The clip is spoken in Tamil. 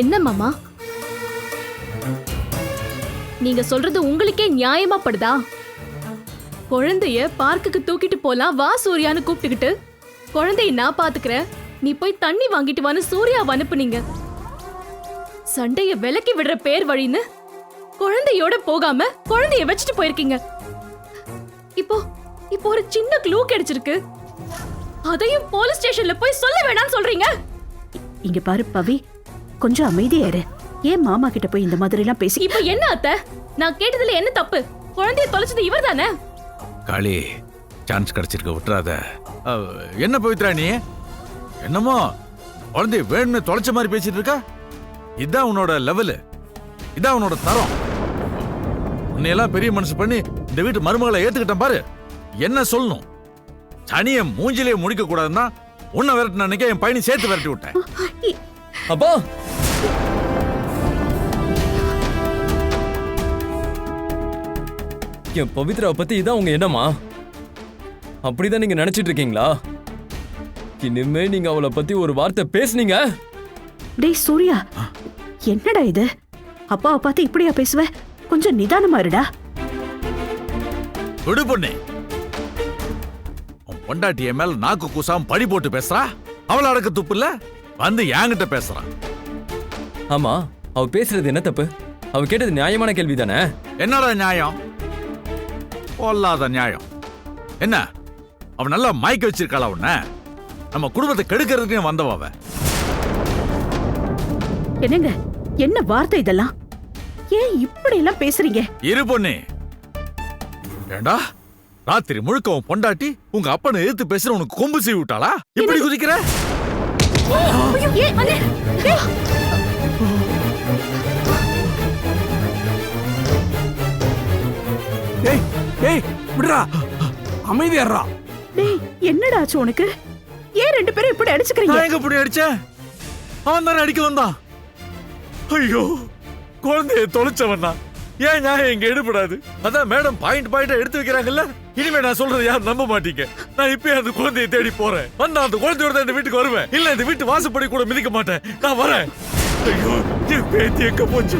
என்ன மாமா? நீங்க சொல்றது உங்களுக்கே நியாயமா படுதா? குழந்தைய பார்க்குக்கு தூக்கிட்டு போலாம் வா சூர்யான்னு கூப்பிட்டுக்கிட்டு. குழந்தைய நான் பாத்துக்கிறேன். நீ போய் தண்ணி வாங்கிட்டு வான்னு சூர்யாவை அனுப்புனீங்க. சண்டைய விலக்கி விடுற பேர் வழின்னு குழந்தையோட போகாம குழந்தைய வச்சுட்டு போயிருக்கீங்க. இப்போ இப்போ ஒரு சின்ன க்ளூ கிடைச்சிருக்கு. அதையும் போலீஸ் ஸ்டேஷன்ல போய் சொல்ல வேணாம்னு சொல்றீங்க. இங்க பாரு பவி. கொஞ்சம் அமைதியா இரு. ஏன் மாமா கிட்ட போய் இந்த மாதிரி எல்லாம் பேசி இப்போ என்ன அத்தை? நான் கேட்டதுல என்ன தப்பு? குழந்தைய தொலைச்சது இவர் தானே காளி சான்ஸ் கிடைச்சிருக்க விட்டுறாத. என்ன பவித்ரா நீ? என்னமோ குழந்தை வேணும்னு தொலைச்ச மாதிரி பேசிட்டு இருக்கா? இதான் உன்னோட லெவலு இதான் உன்னோட தரம். உன்னையெல்லாம் பெரிய மனசு பண்ணி இந்த வீட்டு மருமகளை ஏத்துக்கிட்டேன் பாரு. என்ன சொல்லணும்? சனிய மூஞ்சிலே முடிக்க கூடாதுன்னா உன்னை விரட்டின அன்னைக்கு என் பையனை சேர்த்து விரட்டி விட்டேன். அப்பா. என் பவித்ராவை பத்தி இதான் உங்க எண்ணமா? அப்படிதான் நீங்க நினைச்சிட்டு இருக்கீங்களா? இனிமே நீங்க அவளை பத்தி ஒரு வார்த்தை பேசுனீங்க. டேய் சூர்யா. என்னடா இது? அப்பாவை பார்த்து இப்படியா பேசுவ? கொஞ்சம் நிதானமா இருடா. விடு பொண்ணே. உன் மேல நாக்கு கூசாம படி போட்டு பேசுறா? அவள அடக்க துப்பு இல்ல? வந்து என்கிட்ட பேசுறான். ஆமா அவ பேசுறது என்ன தப்பு? அவ கேட்டது நியாயமான கேள்வி தானே என்னடா நியாயம்? பொல்லாத நியாயம். என்ன? அவ நல்லா மயக்க வச்சிருக்காளா உன்ன? நம்ம குடும்பத்தை கெடுக்கிறதுக்கு வந்தவ அவ. என்னங்க? என்ன வார்த்தை இதெல்லாம்? ஏன் இப்படி எல்லாம் பேசுறீங்க? இரு பொண்ணே. ஏண்டா? ராத்திரி முழுக்க உன் பொண்டாட்டி உங்க அப்பனை எதிர்த்து பேசுற உனக்கு கொம்பு செய்வி விட்டாளா? இப்படி குதிக்கிற? ஏன் அண்ணே, டேய், டேய் டேய் விடுறா அமைதியாடுறா டேய் என்னடா ஆச்சு உனக்கு? ஏன் ரெண்டு பேரும் இப்படி அடிச்சுக்கிறீங்க? நான் எங்க இப்படி அடிச்சேன்? அவன் தானே அடிக்க வந்தான். ஐயோ குழந்தைய தொலைச்சவன் தான் ஏன் நியாயம் இங்க எடுபடாது? அதான் மேடம் பாயிண்ட் பாயிண்டா எடுத்து வைக்கிறாங்கல்ல? இனிமே நான் சொல்றது யாரும் நம்ப மாட்டீங்க. நான் இப்பயே அந்த குழந்தையை தேடி போறேன். வந்தா அந்த குழந்தையோட இந்த வீட்டுக்கு வருவேன். இல்ல இந்த வீட்டு வாசப்படி கூட மிதிக்க மாட்டேன். நான் வரேன். ஐயோ என் பேத்தி எங்க போச்சு